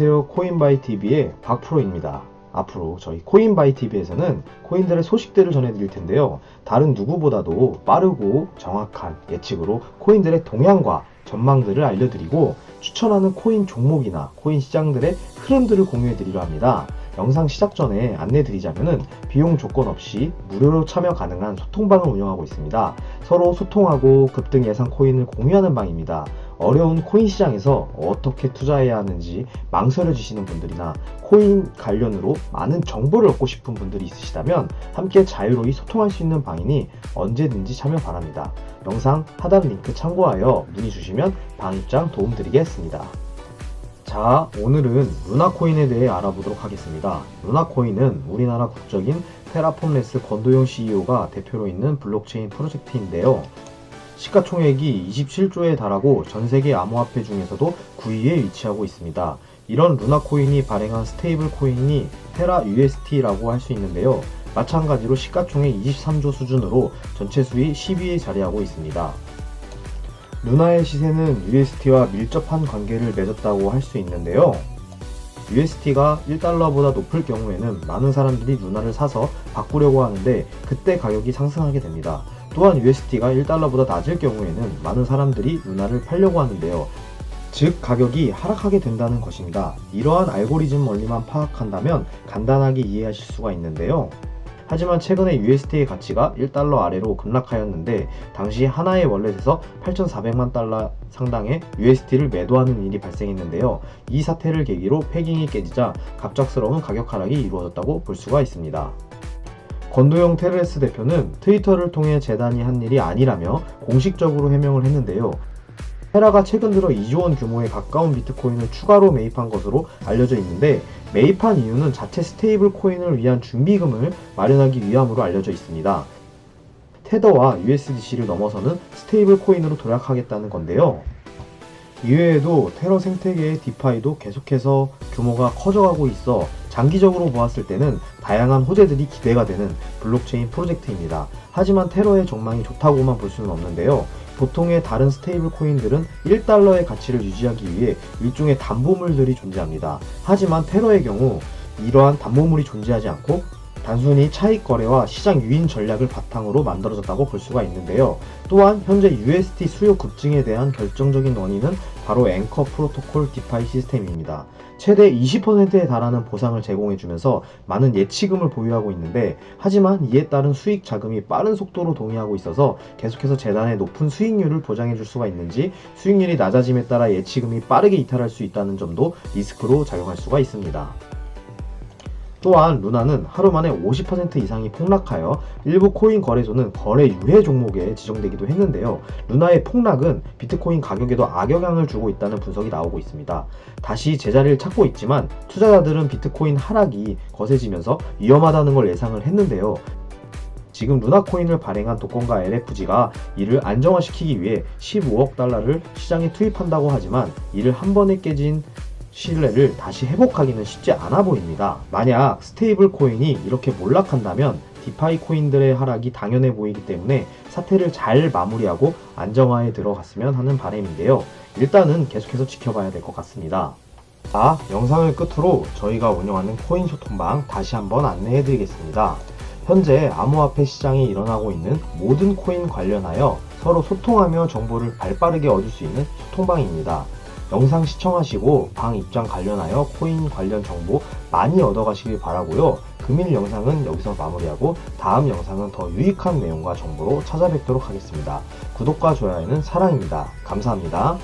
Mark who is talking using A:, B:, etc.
A: 안녕하세요. 코인바이TV의 박프로입니다. 앞으로 저희 코인바이TV에서는 코인들의 소식들을 전해드릴 텐데요. 다른 누구보다도 빠르고 정확한 예측으로 코인들의 동향과 전망들을 알려드리고 추천하는 코인 종목이나 코인 시장들의 흐름들을 공유해드리려 합니다. 영상 시작 전에 안내드리자면은 비용 조건 없이 무료로 참여 가능한 소통방을 운영하고 있습니다. 서로 소통하고 급등 예상 코인을 공유하는 방입니다. 어려운 코인 시장에서 어떻게 투자해야 하는지 망설여지시는 분들이나 코인 관련으로 많은 정보를 얻고 싶은 분들이 있으시다면 함께 자유로이 소통할 수 있는 방이니 언제든지 참여 바랍니다. 영상 하단 링크 참고하여 문의 주시면 방 입장 도움드리겠습니다. 자, 오늘은 루나코인에 대해 알아보도록 하겠습니다. 루나코인은 우리나라 국적인 테라폼레스 권도용 CEO가 대표로 있는 블록체인 프로젝트인데요. 시가총액이 27조에 달하고 전 세계 암호화폐 중에서도 9위에 위치하고 있습니다. 이런 루나코인이 발행한 스테이블 코인이 테라 UST라고 할 수 있는데요. 마찬가지로 시가총액 23조 수준으로 전체 수위 10위에 자리하고 있습니다. 루나의 시세는 UST와 밀접한 관계를 맺었다고 할 수 있는데요. UST가 1달러보다 높을 경우에는 많은 사람들이 루나를 사서 바꾸려고 하는데 그때 가격이 상승하게 됩니다. 또한 UST가 1달러보다 낮을 경우에는 많은 사람들이 루나를 팔려고 하는데요. 즉 가격이 하락하게 된다는 것입니다. 이러한 알고리즘 원리만 파악한다면 간단하게 이해하실 수가 있는데요. 하지만 최근에 USD의 가치가 1달러 아래로 급락하였는데 당시 하나의 월렛에서 8,400만 달러 상당의 USD를 매도하는 일이 발생했는데요. 이 사태를 계기로 패깅이 깨지자 갑작스러운 가격 하락이 이루어졌다고 볼 수가 있습니다. 권도영 테레스 대표는 트위터를 통해 재단이 한 일이 아니라며 공식적으로 해명을 했는데요. 테라가 최근 들어 2조 원 규모에 가까운 비트코인을 추가로 매입한 것으로 알려져 있는데 매입한 이유는 자체 스테이블 코인을 위한 준비금을 마련하기 위함으로 알려져 있습니다. 테더와 USDC를 넘어서는 스테이블 코인으로 도약하겠다는 건데요. 이외에도 테러 생태계의 디파이도 계속해서 규모가 커져가고 있어 장기적으로 보았을 때는 다양한 호재들이 기대가 되는 블록체인 프로젝트입니다. 하지만 테러의 전망이 좋다고만 볼 수는 없는데요. 보통의 다른 스테이블 코인들은 1달러의 가치를 유지하기 위해 일종의 담보물들이 존재합니다. 하지만 테러의 경우 이러한 담보물이 존재하지 않고 단순히 차익 거래와 시장 유인 전략을 바탕으로 만들어졌다고 볼 수가 있는데요. 또한 현재 UST 수요 급증에 대한 결정적인 원인은 바로 앵커 프로토콜 디파이 시스템입니다. 최대 20%에 달하는 보상을 제공해주면서 많은 예치금을 보유하고 있는데 하지만 이에 따른 수익 자금이 빠른 속도로 동의하고 있어서 계속해서 재단의 높은 수익률을 보장해줄 수가 있는지 수익률이 낮아짐에 따라 예치금이 빠르게 이탈할 수 있다는 점도 리스크로 작용할 수가 있습니다. 또한 루나는 하루 만에 50% 이상이 폭락하여 일부 코인 거래소는 거래 유해 종목에 지정되기도 했는데요. 루나의 폭락은 비트코인 가격에도 악영향을 주고 있다는 분석이 나오고 있습니다. 다시 제자리를 찾고 있지만 투자자들은 비트코인 하락이 거세지면서 위험하다는 걸 예상을 했는데요. 지금 루나코인을 발행한 도건과 LFG가 이를 안정화시키기 위해 15억 달러를 시장에 투입한다고 하지만 이를 한 번에 깨진 신뢰를 다시 회복하기는 쉽지 않아 보입니다. 만약 스테이블 코인이 이렇게 몰락한다면 디파이 코인들의 하락이 당연해 보이기 때문에 사태를 잘 마무리하고 안정화에 들어갔으면 하는 바람인데요. 일단은 계속해서 지켜봐야 될 것 같습니다. 자, 영상을 끝으로 저희가 운영하는 코인 소통방 다시 한번 안내해 드리겠습니다. 현재 암호화폐 시장에 일어나고 있는 모든 코인 관련하여 서로 소통하며 정보를 발빠르게 얻을 수 있는 소통방입니다. 영상 시청하시고 방 입장 관련하여 코인 관련 정보 많이 얻어가시길 바라고요. 금일 영상은 여기서 마무리하고 다음 영상은 더 유익한 내용과 정보로 찾아뵙도록 하겠습니다. 구독과 좋아요는 사랑입니다. 감사합니다.